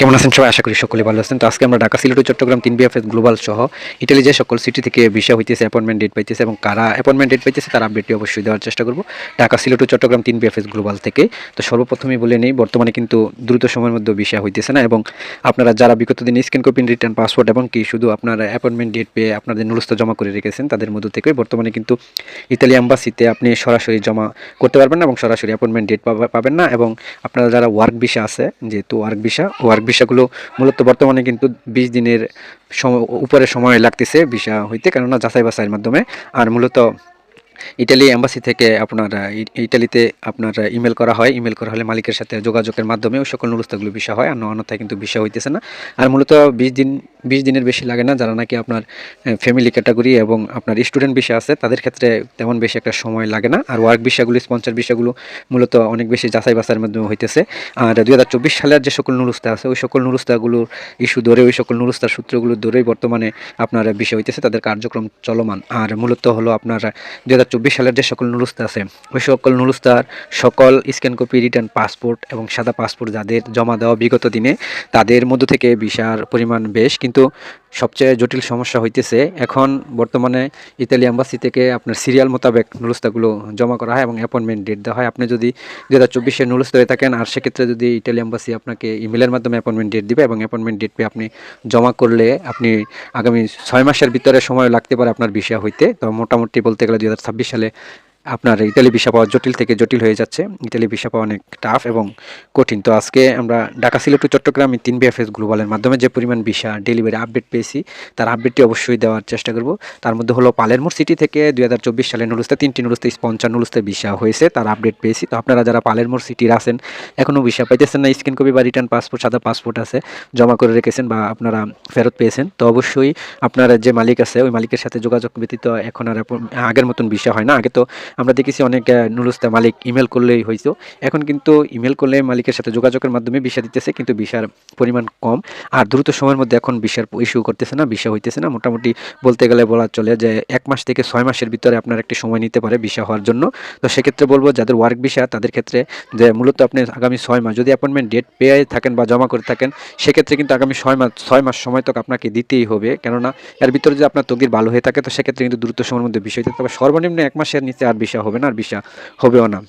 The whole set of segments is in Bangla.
কেমন আছেন সবাই? আশা করি সকলে ভালো আছেন। তো আজকে আমরা ঢাকা, সিলেট চট্টগ্রাম তিন বিএফএস গ্লোবাল সহ ইটালি যে সকল সিটি থেকে ভিসা হইতেছে অ্যাপয়েন্টমেন্ট ডেট পাইতেছে এবং কারা অ্যাপয়েন্টমেন্ট ডেট পাইতেছে তার আপডেটটি অবশ্যই দেওয়ার চেষ্টা করব। ঢাকা, সিলেট চট্টগ্রাম তিন বিএফএস গ্লোবাল থেকে। তো সর্বপ্রথমেই বলে নেই, বর্তমানে কিন্তু দ্রুত সময়ের মধ্যে ভিসা হইতেছে না এবং আপনারা যারা বিগত দিন স্ক্যান কপি রিটার্ন পাসপোর্ট এবং কি শুধু আপনার অ্যাপয়েন্টমেন্ট ডেট পেয়ে আপনাদের নুলস্থ জমা করে রেখেছেন তাদের মধ্য থেকে বর্তমানে কিন্তু ইতালি অ্যাম্বাসিতে আপনি সরাসরি জমা করতে পারবেন না এবং সরাসরি অ্যাপয়েন্টমেন্ট ডেট পাবেন না এবং আপনারা যারা ওয়ার্ক ভিসা আছে, যেহেতু ওয়ার্ক ভিসা ওয়ার্ক ভিসাগুলো মূলত বর্তমানে কিন্তু বিশ দিনের উপরে সময় লাগতেছে ভিসা হইতে, কেননা যাচাই বাছাইয়ের মাধ্যমে। আর মূলত ইটালি এম্বাসি থেকে আপনার ইটালিতে আপনার ইমেল করা হয়। ইমেল করা হলে মালিকের সাথে যোগাযোগের মাধ্যমে ওই সকল নুরস্তাগুলো ভিসা হয়। আর অন্যথায় কিন্তু ভিসা হইতেছে না। আর মূলত বিশ দিন, বিশ দিনের বেশি লাগে না। যারা নাকি আপনার ফ্যামিলি ক্যাটাগরি এবং আপনার স্টুডেন্ট বিষয় আছে, তাদের ক্ষেত্রে তেমন বেশি একটা সময় লাগে না। আর ওয়ার্ক ভিসাগুলো স্পন্সর বিষয়গুলো মূলত অনেক বেশি যাচাই বাছাইয়ের মাধ্যমে হইতেছে। আর দুই হাজার চব্বিশ সালের যে সকল নুরুস্তা আছে, ওই সকল নুরুস্তাগুলোর ইস্যু ধরে, ওই সকল নুরুস্তার সূত্রগুলো ধরেই বর্তমানে আপনার বিষয় হইতেছে, তাদের কার্যক্রম চলমান। আর মূলত হলো আপনার দুই হাজার চব্বিশ সালের যে সকল নুরুস্তা আছে, ওই সকল নুরুস্তার সকল স্ক্যান কপি, রিটার্ন পাসপোর্ট এবং সাদা পাসপোর্ট যাদের জমা দেওয়া বিগত দিনে, তাদের মধ্য থেকে ভিসার পরিমাণ বেশ। কিন্তু সবচেয়ে জটিল সমস্যা হইতেছে, এখন বর্তমানে ইতালি এম্বাসি থেকে আপনার সিরিয়াল মোতাবেক নুরুস্তাগুলো জমা করা হয় এবং অ্যাপয়েন্টমেন্ট ডেট দেওয়া হয়। আপনি যদি দু হাজার চব্বিশে নুরুস্তা হয়ে থাকেন, আর সেক্ষেত্রে যদি ইটালি এম্বাসি আপনাকে ইমেলের মাধ্যমে অ্যাপয়েন্টমেন্ট ডেট দিবে এবং অ্যাপয়েন্টমেন্ট ডেট পেয়ে আপনি জমা করলে আপনি আগামী ছয় মাসের ভিতরে সময় লাগতে পারে আপনার বিষয় হইতে। তো মোটামুটি বলতে গেলে দু হাজার ছাব্বিশ সালে আপনার ইতালি ভিসা পাওয়া জটিল থেকে জটিল হয়ে যাচ্ছে। ইতালি ভিসা পাওয়া অনেক টাফ এবং কঠিন। তো আজকে আমরা ঢাকা, সিলেট ও চট্টগ্রাম এই তিন বিএফএস গ্লোবালের মাধ্যমে যে পরিমাণ ভিসা ডেলিভারি আপডেট পেয়েছি, তার আপডেটটি অবশ্যই দেওয়ার চেষ্টা করব। তার মধ্যে হলো পালেরমোর সিটি থেকে দুই হাজার চব্বিশ সালে নুলুস্তে, তিনটি নুলুস্তে, স্পঞ্চার নুলুস্তে ভিসা হয়েছে, তার আপডেট পেয়েছি। তো আপনারা যারা পালেরমোর সিটির আছেন এখনও ভিসা পাইতেছেন না স্ক্যান কপি বা রিটার্ন পাসপোর্ট সাদা পাসপোর্ট আছে, জমা করে রেখেছেন বা আপনারা ফেরত পেয়েছেন। তো অবশ্যই আপনার যে মালিক আছে, ওই মালিকের সাথে যোগাযোগ ব্যতীত এখন আর আগের মতন ভিসা হয় না। আগে তো আমরা দেখেছি অনেক নুরুস্তা মালিক ইমেল করলেই হয়েছে এখন কিন্তু ইমেল করলে মালিকের সাথে যোগাযোগের মাধ্যমে ভিসা দিতেছে, কিন্তু ভিসার পরিমাণ কম। আর দ্রুত সময়ের মধ্যে এখন ভিসার ইস্যু করতেছে না, ভিসা হইতেছে না। মোটামুটি বলতে গেলে বলা চলে যে এক মাস থেকে ছয় মাসের ভিতরে আপনার একটি সময় নিতে পারে ভিসা হওয়ার জন্য। তো সেক্ষেত্রে বলব, যাদের ওয়ার্ক ভিসা তাদের ক্ষেত্রে যে মূলত আপনি আগামী ছয় মাস, যদি অ্যাপয়েন্টমেন্ট ডেট পেয়ে থাকেন বা জমা করে থাকেন, সেক্ষেত্রে কিন্তু আগামী ছয় মাস ছয় মাস সময় তো আপনাকে দিতেই হবে। কেননা, এর ভিতরে যদি আপনার তকদির ভালো হয়ে থাকে, তো সেক্ষেত্রে কিন্তু দ্রুত সময়ের মধ্যে বিষয় দিতে হবে সর্বনিম্ন এক মাসের নিচে আর ভিসা হবে না আর ভিসা হবেও না।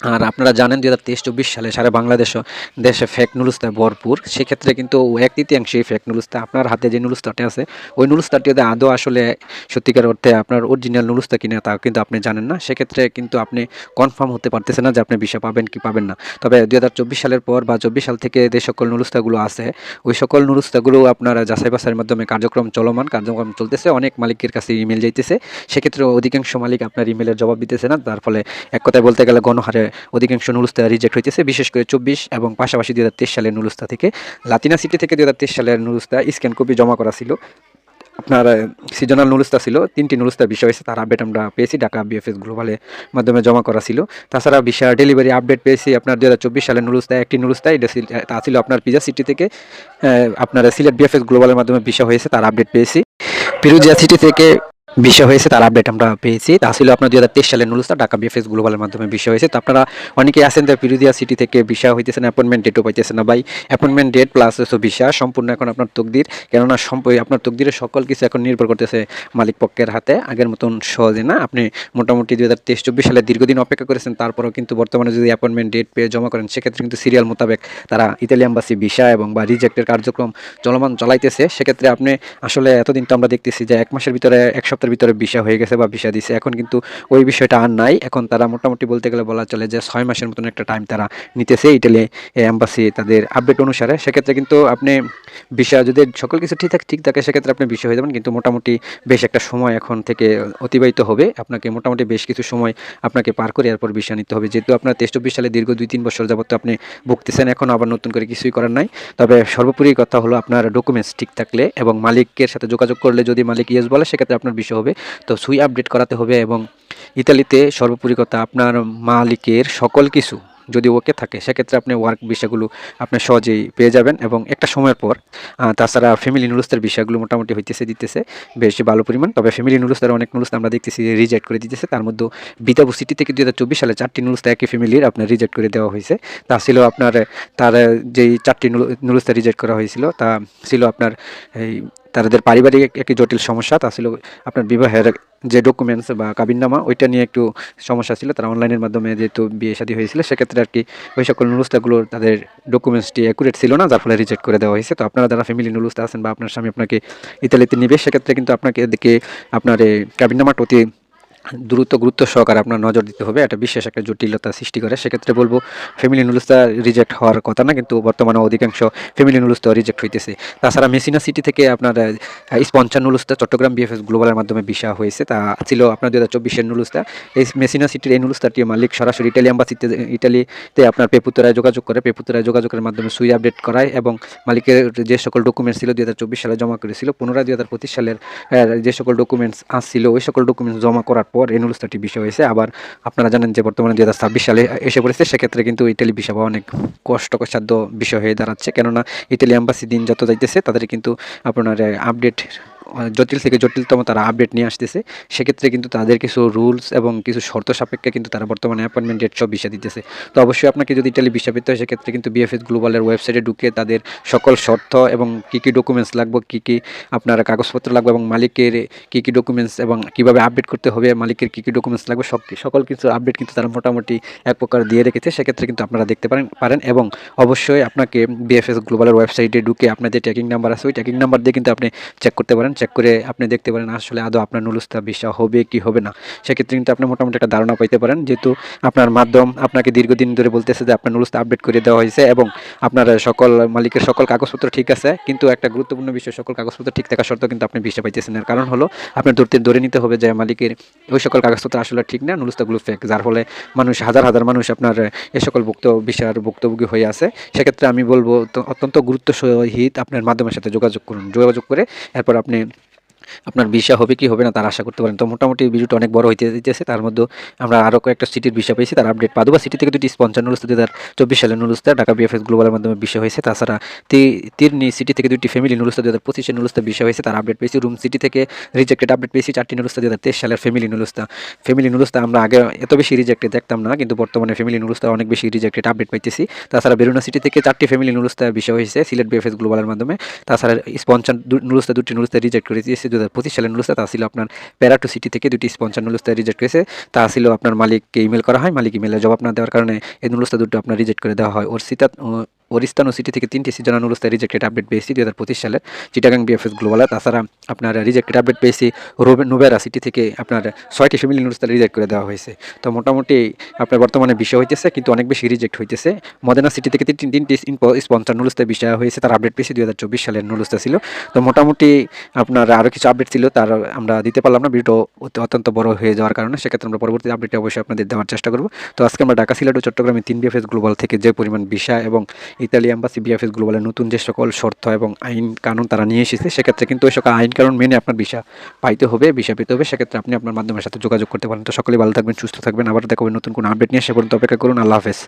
আর আপনারা জানেন দু হাজার তেইশ চব্বিশ সালে সারা বাংলাদেশও দেশে ফেক নুলুস্তায় ভরপুর। সেক্ষেত্রে কিন্তু এক তৃতীয়াংশই ফেক নুলুস্তা আপনার হাতে যে নুলুস্তাটি আছে, ওই নুলুস্তাটি যদি আদৌ আসলে সত্যিকার অর্থে আপনার অরিজিনাল নুলুস্তা কিনা তা কিন্তু আপনি জানেন না। সেক্ষেত্রে কিন্তু আপনি কনফার্ম হতে পারতেছেন না যে আপনি ভিসা পাবেন কি পাবেন না। তবে দু হাজার চব্বিশ সালের পর বা চব্বিশ সাল থেকে যে সকল নুলুস্তাগুলো আছে, ওই সকল নুরুস্তাগুলো আপনার যাচাই বাছাইয়ের মাধ্যমে কার্যক্রম চলমান। কার্যক্রম চলতেছে, অনেক মালিকের কাছে ইমেল যাইতেছে। সেক্ষেত্রে অধিকাংশ মালিক আপনার ইমেলের জবাব দিতেছে না। তার ফলে এক কথায় বলতে গেলে গণহারে অধিকাংশ নুরুস্তা রিজেক্ট হইতেছে, বিশেষ করে চব্বিশ এবং পাশাপাশি দুই হাজার তেইশ সালের নুরুস্তা থেকে। লাতিনা সিটি থেকে দু হাজার তেইশ সালের নুরুস্তা স্ক্যান কপি জমা করা ছিল। আপনার সিজনাল নুরুস্তা ছিল। তিনটি নুরুস্তার বিষয় হয়েছে, তার আপডেট আমরা পেয়েছি, ঢাকা বিএফএস গ্লোবালের মাধ্যমে জমা করা ছিল। তাছাড়া ভিসা ডেলিভারি আপডেট পেয়েছি, আপনার দু হাজার চব্বিশ সালের নুরুস্তা একটি নুরুস্তা এটা তা ছিল আপনার পিজা সিটি থেকে আপনার সিলেট বিএফএস গ্লোবালের মাধ্যমে বিষয় হয়েছে, তার আপডেট পেয়েছি। পিরুজিয়া সিটি থেকে বিষয় হয়েছে, তার আপডেট আমরা পেয়েছি। তা ছিল আপনার দুই হাজার তেইশ সালের নুরুস্তা ঢাকা বিএফএস গ্লোবালের মাধ্যমে বিষয় হয়েছে। তো আপনারা অনেকেই আছেন যে পিরুদিয়া সিটি থেকে ভিসা হইতেছে না অ্যাপয়েন্টমেন্ট ডেটও পাইতেছে না। ভাই অ্যাপয়েন্টমেন্ট ডেট প্লাস হচ্ছে ভিসা, সম্পূর্ণ এখন আপনার তকদির। কেননা আপনার তকদিরের সকল কিছু এখন নির্ভর করতেছে মালিক পক্ষের হাতে। আগের মতন সহজে না, আপনি মোটামুটি দুই হাজার তেইশ চব্বিশ সালে দীর্ঘদিন অপেক্ষা করেছেন, তারপরেও কিন্তু বর্তমানে যদি অ্যাপয়েন্টমেন্ট ডেট পেয়ে জমা করেন, সেক্ষেত্রে কিন্তু সিরিয়াল মোতাবেক তারা ইতালি এম্বাসি ভিসা এবং বা রিজেক্টের কার্যক্রম চলমান চলাইতেছে। সেক্ষেত্রে আপনি আসলে এতদিন তো আমরা দেখতেছি যে এক মাসের ভিতরে এক সপ্তাহের ভিতরে ভিসা হয়ে গেছে বা ভিসা দিছে। এখন কিন্তু ওই বিষয়টা আর নাই। এখন তারা মোটামুটি বলতে গেলে বলা চলে যে ছয় মাসের মতন একটা টাইম তারা নিতেছে ইটালি এম্বাসি তাদের আপডেট অনুসারে। সেক্ষেত্রে কিন্তু আপনি ভিসা যদি সকল কিছু ঠিক থাকে ঠিক থাকে, সেক্ষেত্রে আপনি ভিসা হয়ে যাবেন। কিন্তু মোটামুটি বেশ একটা সময় এখন থেকে অতিবাহিত হবে। আপনাকে মোটামুটি বেশ কিছু সময় আপনাকে পার করে এরপর ভিসা নিতে হবে। যেহেতু আপনার তেইশ চব্বিশ সালে দীর্ঘ দুই তিন বছর যাবত আপনি ভুগতেছেন, এখন আবার নতুন করে কিছুই করার নাই। তবে সর্বোপরি কথা হলো আপনার ডকুমেন্টস ঠিক থাকলে এবং মালিকের সাথে যোগাযোগ করলে যদি মালিক ইয়েস বলে, সেক্ষেত্রে আপনার বিষয় হবে। তো সুই আপডেট করাতে হবে এবং ইতালিতে সর্বোপরি কথা আপনার মালিকের সকল কিছু যদি ওকে থাকে, সেক্ষেত্রে আপনি ওয়ার্ক বিষয়গুলো আপনি সহজেই পেয়ে যাবেন এবং একটা সময়ের পর তাছাড়া ফ্যামিলি নুরুস্তের বিষয়গুলো মোটামুটি হইতেছে, দিতেছে, বেশ ভালো পরিমাণ। তবে ফ্যামিলি নুরুস্তের অনেক নুরুস্ত আমরা দেখতেছি রিজেক্ট করে দিতেছে। তার মধ্যে বিতাবু সিটি থেকে দু হাজার চব্বিশ সালে চারটি নুরুস্তা একই ফ্যামিলির আপনার রিজেক্ট করে দেওয়া হয়েছে। তা ছিল আপনার, তার যেই চারটি নুরুস্তা রিজেক্ট করা হয়েছিল, তা ছিল আপনার এই তাদের পারিবারিক একটি জটিল সমস্যা, তা ছিল আপনার বিবাহের যে ডকুমেন্টস বা কাবিননামা, ওইটা নিয়ে একটু সমস্যা ছিল। তারা অনলাইনের মাধ্যমে যেহেতু বিয়ে শাদী হয়েছিল, সেক্ষেত্রে আর কি ওই সকল নুরুস্তাগুলোর তাদের ডকুমেন্টসটি অ্যাকুরেট ছিল না, যার ফলে রিজেক্ট করে দেওয়া হয়েছে। তো আপনারা যারা ফ্যামিলি নুরুস্তা আছেন বা আপনার স্বামী আপনাকে ইতালিতে নিবে, সেক্ষেত্রে কিন্তু আপনাকে এদিকে আপনার এই কাবিননামাটা অতি দ্রুত গুরুত্ব সহকারে আপনার নজর দিতে হবে। এটা বিশেষ একটা জটিলতা সৃষ্টি করে। সেক্ষেত্রে বলব ফ্যামিলি নুলুস্তা রিজেক্ট হওয়ার কথা না, কিন্তু বর্তমানে অধিকাংশ ফ্যামিলি নুলুস্তা রিজেক্ট হইতেছে। তাছাড়া মেসিনা সিটি থেকে আপনার স্পঞ্চার নুলুস্তা চট্টগ্রাম বিএফএস গ্লোবালের মাধ্যমে বিষা হয়েছে। তা ছিল আপনার দু হাজার চব্বিশের নুলুস্তা এই মেসিনা সিটির এই নুলুস্তাটি মালিক সরাসরি ইটালি অ্যাম্বাসিতে ইটালিতে আপনার পেপুতরায় যোগাযোগ করে। পেপুতরায় যোগাযোগের মাধ্যমে সুই আপডেট করায় এবং মালিকের যে সকল ডকুমেন্টস ছিল দু হাজার চব্বিশ সালে জমা করেছিল, পুনরায় দু হাজার পঁচিশ সালের যে সকল ডকুমেন্টস আসছিল, ওই সকল ডকুমেন্টস জমা করার পর এই নুলুস্তাটি বিষয় হয়েছে। আবার আপনারা জানেন যে বর্তমানে দুই হাজার ছাব্বিশ সালে এসে পড়েছে, সেক্ষেত্রে কিন্তু ইটালি বিষয় পাওয়া অনেক কষ্টসাধ্য বিষয় হয়ে দাঁড়াচ্ছে। কেননা ইটালি অ্যাম্বাসি দিন যত যাইতেছে, তাদের কিন্তু আপনার আপডেট জটিল থেকে জটিলতম তারা আপডেট নিয়ে আসতেছে। সেক্ষেত্রে কিন্তু তাদের কিছু রুলস এবং কিছু শর্ত সাপেক্ষে কিন্তু তারা বর্তমানে অ্যাপয়েন্টমেন্ট ডেট সব ভিসা দিতেছে। তো অবশ্যই আপনাকে যদি ইটালি ভিসা পেতে হয়, সেক্ষেত্রে কিন্তু বিএফএস গ্লোবালের ওয়েবসাইটে ঢুকে তাদের সকল শর্ত এবং কী কী ডকুমেন্টস লাগবে, কী কী আপনার কাগজপত্র লাগবে এবং মালিকের কী কী ডকুমেন্টস এবং কীভাবে আপডেট করতে হবে, মালিকের কী কী ডকুমেন্টস লাগবে, সব সকল কিছু আপডেট কিন্তু তারা মোটামুটি এক প্রকার দিয়ে রেখেছে। সেক্ষেত্রে কিন্তু আপনারা দেখতে পারেন পারেন এবং অবশ্যই আপনাকে বিএফএস গ্লোবালের ওয়েবসাইটে ঢুকে আপনার যে ট্র্যাকিং নাম্বার আছে। ওই ট্র্যাকিং নাম্বার দিয়ে কিন্তু আপনি চেক করতে পারেন। চেক করে আপনি দেখতে পারেন আসলে আদৌ আপনার নুলুস্তা বিষয় হবে কি হবে না। সেক্ষেত্রে কিন্তু আপনি মোটামুটি একটা ধারণা পাইতে পারেন, যেহেতু আপনার মাধ্যম আপনাকে দীর্ঘদিন ধরে বলতেছে যে আপনার নুলুস্তা আপডেট করে দেওয়া হয়েছে এবং আপনার সকল মালিকের সকল কাগজপত্র ঠিক আছে, কিন্তু একটা গুরুত্বপূর্ণ বিষয়, সকল কাগজপত্র ঠিক থাকা সত্ত্বেও কিন্তু আপনি বিষয় পাইতেছেন এর কারণ হলো, আপনার ধরতে ধরে নিতে হবে যে মালিকের ওই সকল কাগজপত্র আসলে ঠিক না, নুলুস্তাগুলো ফেক যার ফলে মানুষ, হাজার হাজার মানুষ আপনার এ সকল ভুক্ত বিষয়ের ভুক্তভোগী হয়ে আছে। সেক্ষেত্রে আমি বলব অত্যন্ত গুরুত্ব সহিত আপনার মাধ্যমের সাথে যোগাযোগ করুন। যোগাযোগ করে এরপর আপনি আপনার ভিসা হবে কি হবে না তার আশা করতে পারেন। তো মোটামুটি ভিডিওটা অনেক বড় হইতে দিতেছে। তার মধ্যে আমরা আরও কয়েকটা সিটির ভিসা পেয়েছি, তার আপডেট পাদুবা সিটি থেকে দুটি স্পঞ্চার নুরুস্তা দুই হাজার চব্বিশ সালের নুরুস্তা ঢাকা বিএফএস গ্লোবালের মাধ্যমে বিষয় হয়েছে, তাছাড়া তিরনি সিটি থেকে দুটি ফ্যামিলি নুরুস্তা দুই হাজার পঁচিশের নুরুস্তা বিষয় হয়েছে, তার আপডেট পেয়েছি। রুম সিটি থেকে রিজেক্টেড আপডেট পেয়েছি, চারটি নুরুস্তা দুই হাজার তেইশ সালের ফ্যামিলি নুরুস্তা ফ্যামিলি নুরুস্তা আমরা আগে এত বেশি রিজেক্টেড দেখতাম না, কিন্তু বর্তমানে ফ্যামিলি নুরুস্তা অনেক বেশি রিজেক্টেড আপডেট পাইতেছি। তাছাড়া বেরুনা সিটি থেকে চারটি ফ্যামিলি নুরুস্তা বিষয় হয়েছে, সিলেট বিএফএস গ্লোবালের মাধ্যমে। তাছাড়া স্পঞ্চার নুরুস্তা দুটি নুরুস্তা রিজেক্ট করে দিয়েছে দু হাজার পঁচিশ সালের নুলুস্তা তা ছিল আপনার প্যারাটু সিটি থেকে দুটি স্পঞ্চার নুলুস্তা রিজেক্ট করেছে। তা ছিল আপনার মালিককে ইমেল করা হয়, মালিক ইমেলে জবাব না দেওয়ার কারণে এই নুলুস্তা দুটো আপনার রিজেক্ট করে দেওয়া হয়। ওর সিতা ওরিস্তানো সিটি থেকে তিনটি সিজনাল নুরুস্তা রিজেক্টেড আপডেট পেয়েছি দু হাজার পঁচিশ সালের চিটাগাং বিএফএস গ্লোবালে তাছাড়া আপনার রিজেক্টেড আপডেট পেয়েছি নুবেরা সিটি থেকে আপনার ছয়টি ফ্যামিলি নুরুস্তা রিজেক্ট করে দেওয়া হয়েছে। তো মোটামুটি আপনার বর্তমানে বিষয় হইতেছে, কিন্তু অনেক বেশি রিজেক্ট হইতেছে। মদেনা সিটি থেকে তিন তিনটি স্পন্সর নুরুস্তা বিষয় হয়েছে, তার আপডেট পেয়েছি দু হাজার চব্বিশ সালের নুরুস্তা ছিল। তো মোটামুটি আপনার আরও কিছু আপডেট ছিল, তার আমরা দিতে পারলাম না, ভিডিও অত্যন্ত বড় হয়ে যাওয়ার কারণে। সেক্ষেত্রে আমরা পরবর্তী আপডেটে অবশ্যই আপনাদের দেওয়ার চেষ্টা করব। তো আজকে আমরা ঢাকা সিলেট ও চট্টগ্রামে তিন বিএফএস গ্লোবাল থেকে যে পরিমাণ বিষয় এবং ইতালি অ্যাম্বাসি বিএফএস গ্লোবালের নতুন যে সকল শর্ত এবং আইন কানুন তারা নিয়ে এসেছে, সেক্ষেত্রে কিন্তু ওই সকল আইন কানুন মেনে আপনার ভিসা পাইতে হবে, ভিসা পেতে হবে। সেক্ষেত্রে আপনি আপনার মাধ্যমের সাথে যোগাযোগ করতে পারেন। তো সকলেই ভালো থাকবেন, সুস্থ থাকবেন। আবার দেখাবেন নতুন কোনো আপডেট নিয়ে। সে পর্যন্ত অপেক্ষা করুন। আল্লাহ হাফেজ।